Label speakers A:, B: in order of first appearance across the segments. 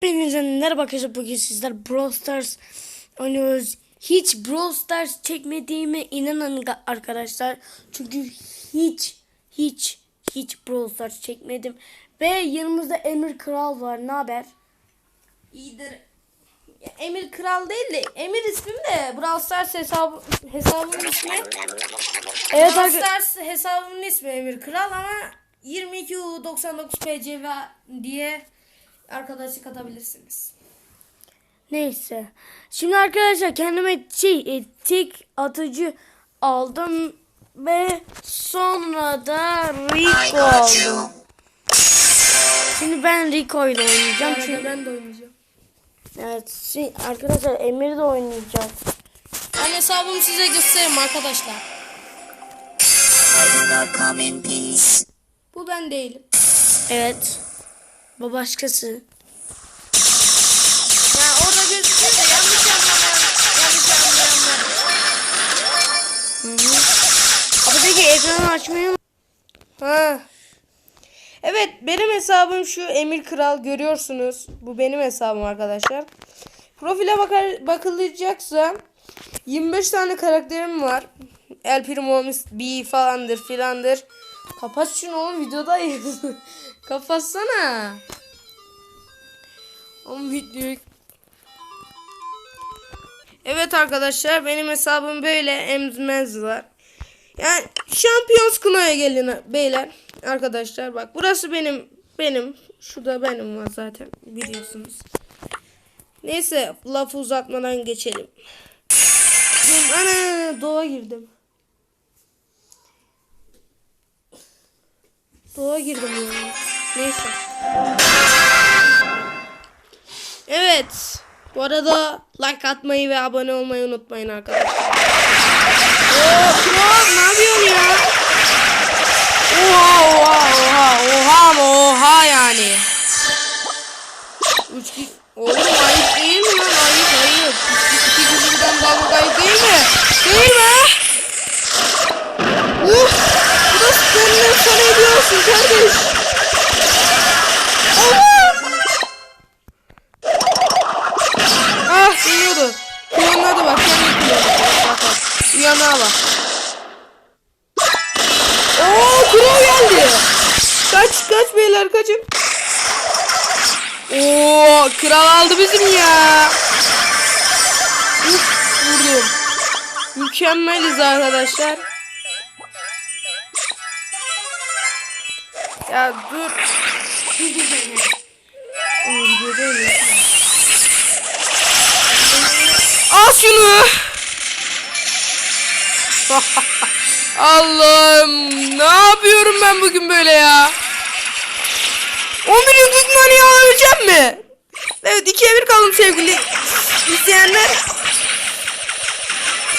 A: Hepinize merhaba arkadaşlar bugün sizler Brawl Stars oynuyoruz. Hiç Brawl Stars çekmediğime inanın arkadaşlar. Çünkü hiç hiç hiç Brawl Stars çekmedim. Ve yanımızda Emir Kral var. Ne haber?
B: İyidir. Ya, Emir Kral değil de Emir ismim de Brawl Stars hesabı, hesabımın ismi.
A: Evet
B: Brawl. Stars hesabımın ismi Emir Kral ama 22U99 PCV diye arkadaşlık atabilirsiniz.
A: Neyse. Şimdi arkadaşlar kendime şey, e, tek atıcı aldım. Ve sonra da Rico aldım. Şimdi ben Rico ile oynayacağım. Çünkü
B: ben de oynayacağım.
A: Evet şey, arkadaşlar Emir de oynayacak.
B: Ben hesabımı size göstereyim arkadaşlar. Bu ben değilim.
A: Evet. Bu başkası.
B: Ya orada gözüküyor da yanlış anlamayan, yanlış anlayanlar.
A: Abi peki ekranı açmayı?
B: Ha. Evet benim hesabım şu Emir Kral görüyorsunuz. Bu benim hesabım arkadaşlar. Profile bakar, bakılacaksa 25 tane karakterim var. El Primo, B falandır filandır. Kapat şunu oğlum videodayız. Kapatsana. Oğlum videoyu Evet arkadaşlar benim hesabım böyle emzmez var. Yani Şampiyons Kına'ya gelin beyler. Arkadaşlar bak burası benim benim. Şurada benim var zaten biliyorsunuz. Neyse lafı uzatmadan geçelim. Ana doğa girdim. Doğa girdim ya. Neyse. Evet. Bu arada like atmayı ve abone olmayı unutmayın arkadaşlar. Oo, Kral ne yapıyorsun ya? Oha oha oha oha ama oha yani. Üç ki... Oğlum ayıp değil mi lan? Ayıp ayıp. İki, iki kişiden dalga ayıp değil mi? Değil mi? Uf! Beyler kaçın. Oo kral aldı bizim ya. Uf, vurdum. Mükemmeliz arkadaşlar. Ya dur. Al şunu. Allah'ım ne yapıyorum ben bugün böyle ya? 10 milyon tutmanıyı alabileceğim mi? Evet ikiye bir kaldım sevgili izleyenler.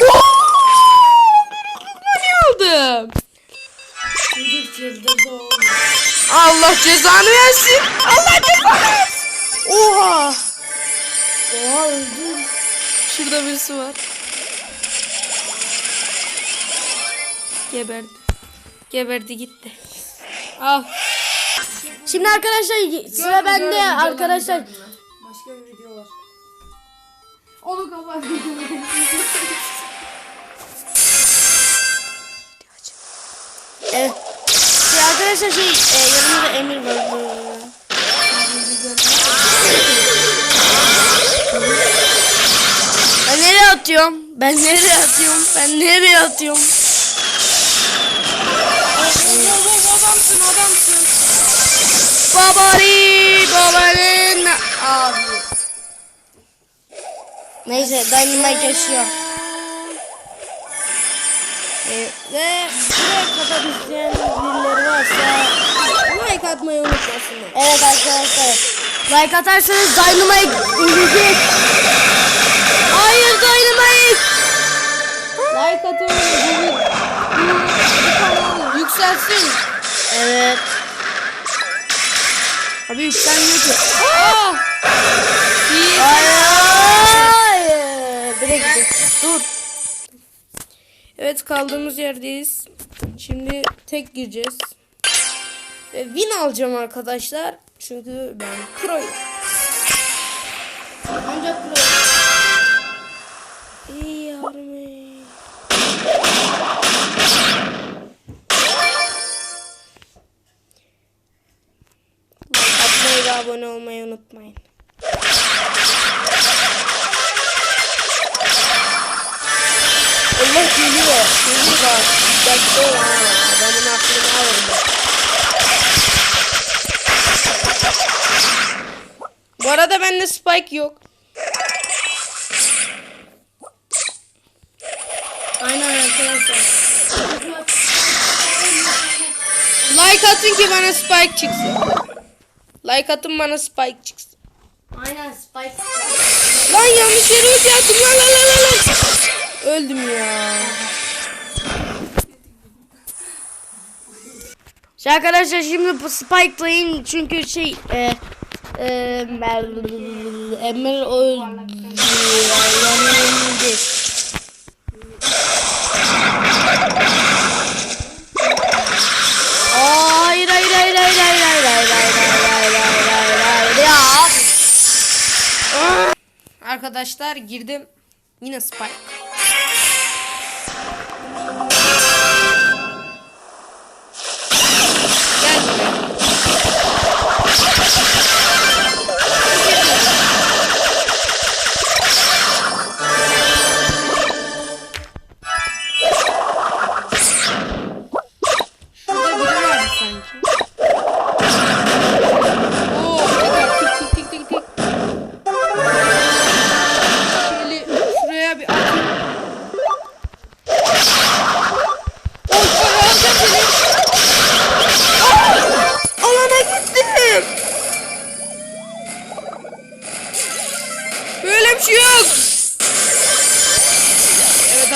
B: Oo! Aldım. Allah cezanı versin. Allah cezanı versin. Oha.
A: Oha öldüm.
B: Şurada birisi var. Geberdi. Geberdi gitti. Al.
A: Şimdi arkadaşlar sıra bende arkadaşlar.
B: Başka bir video var. Onu kapat.
A: Evet. Şey arkadaşlar şey e, yanımda Emir var. Ben nereye atıyorum? Ben nereye atıyorum? Ben nereye atıyorum?
B: adamsın adamsın.
A: Babari babanın abi. Neyse Dynamite yaşıyor. Ee, ve buraya kadar izleyen birileri varsa
B: Like atmayı unutmasınlar.
A: Evet arkadaşlar. Like atarsanız Dynamite inecek. Hayır Dynamite.
B: Like atın. Bu, yükselsin.
A: Evet. Abi yükselmiyor ki.
B: Aa! İyi.
A: Hayır. Bire gidiyor. Dur.
B: Evet kaldığımız yerdeyiz. Şimdi tek gireceğiz. Ve win alacağım arkadaşlar. Çünkü ben proyum. unutmayın. Bende spike yok.
A: Aynen arkadaşlar.
B: Like atın ki bana spike çıksın. Like atın bana spike çıksın.
A: Aynen Spike.
B: Lan yanlış yere ulti attım lan lan lan lan. Öldüm ya.
A: Arkadaşlar şimdi bu Spike'layın çünkü şey e, e, Emir öldü. Yanıldı. Hayır hayır hayır hayır hayır hayır hayır hayır hayır hayır hayır hayır.
B: Arkadaşlar girdim. Yine spike.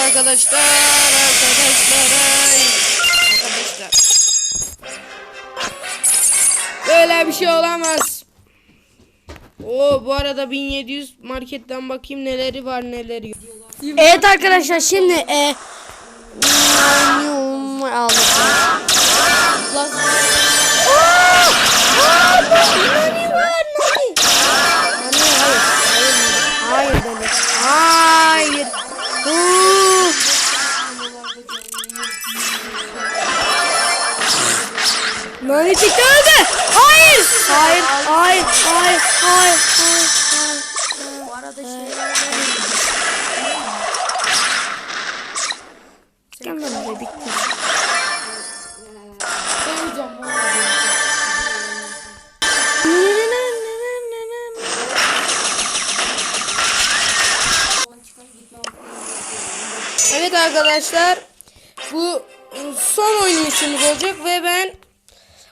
B: Arkadaşlar, arkadaşlar, ay. arkadaşlar. Böyle bir şey olamaz. Oo bu arada 1700 marketten bakayım neleri var neleri yok.
A: Evet arkadaşlar şimdi e, aldım.
B: Evet arkadaşlar bu son oyunumuz olacak ve ben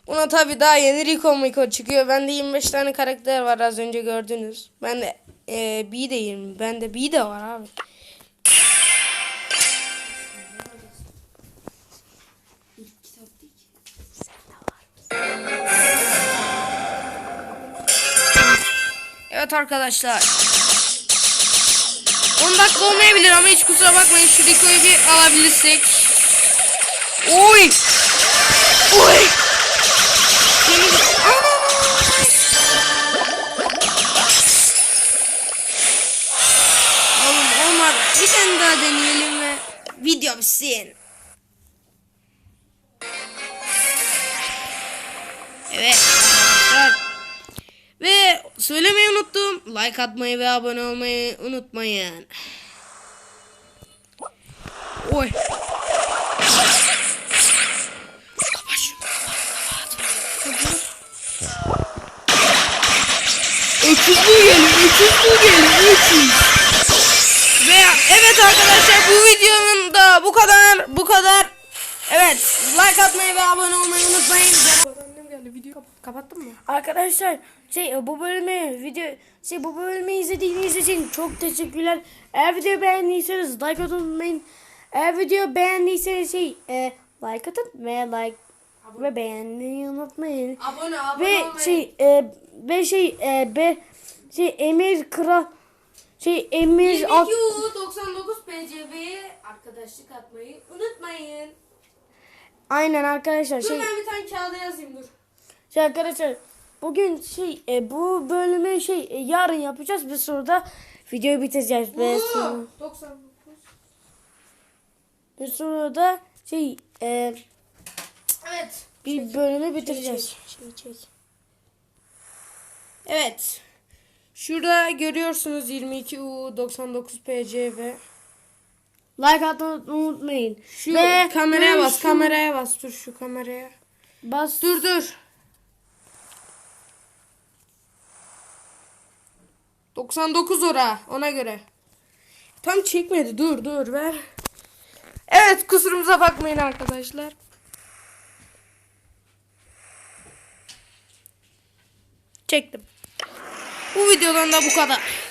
B: buna tabi daha yeni Rico Miko çıkıyor. Bende 25 tane karakter var az önce gördünüz. Ben de e, B de 20. Bende B de var abi. Evet arkadaşlar. 10 dakika olmayabilir ama hiç kusura bakmayın şu Rico'yu bir alabilirsek. Oy! Oy! Ana! Oğlum olmadı. Bir tane daha deneyelim ve video bitsin. Evet söylemeyi unuttum. Like atmayı ve abone olmayı unutmayın. Oy. Kapat şunu, kapat, kapat. Öküz bu geliyor, öküz bu geliyor, öküz. Ve evet arkadaşlar bu videonun da bu kadar, bu kadar. Evet, like atmayı ve abone olmayı unutmayın. Kap- kapattın mı?
A: Arkadaşlar şey bu bölümü video şey bu bölümü izlediğiniz için çok teşekkürler. Eğer video beğendiyseniz like atın unutmayın. Eğer video beğendiyseniz şey e, like atın ve like ve beğenmeyi unutmayın.
B: Abone, abone
A: Ve
B: olmayı.
A: şey e, ve şey e, be şey Emir Kral şey Emir Ak-
B: 99 PCB'ye arkadaşlık atmayı unutmayın.
A: Aynen arkadaşlar
B: Dur
A: şey
B: ben bir tane kağıda yazayım dur.
A: Şey arkadaşlar bugün şey e, bu bölümü şey e, yarın yapacağız ve sonra da videoyu bitireceğiz ve sonra,
B: Oo, 99.
A: ve sonra da şey e,
B: Evet.
A: bir bölümü bitireceğiz.
B: Şey çek. Evet. Şurada görüyorsunuz 22U 99 PCV.
A: Like atmayı unutmayın.
B: Şu
A: Ve
B: kameraya bas,
A: şu-
B: kameraya bas. Dur şu kameraya.
A: Bas.
B: Dur dur. 99 ora ona göre. Tam çekmedi. Dur dur ver. Evet kusurumuza bakmayın arkadaşlar. Çektim. Bu videodan da bu kadar.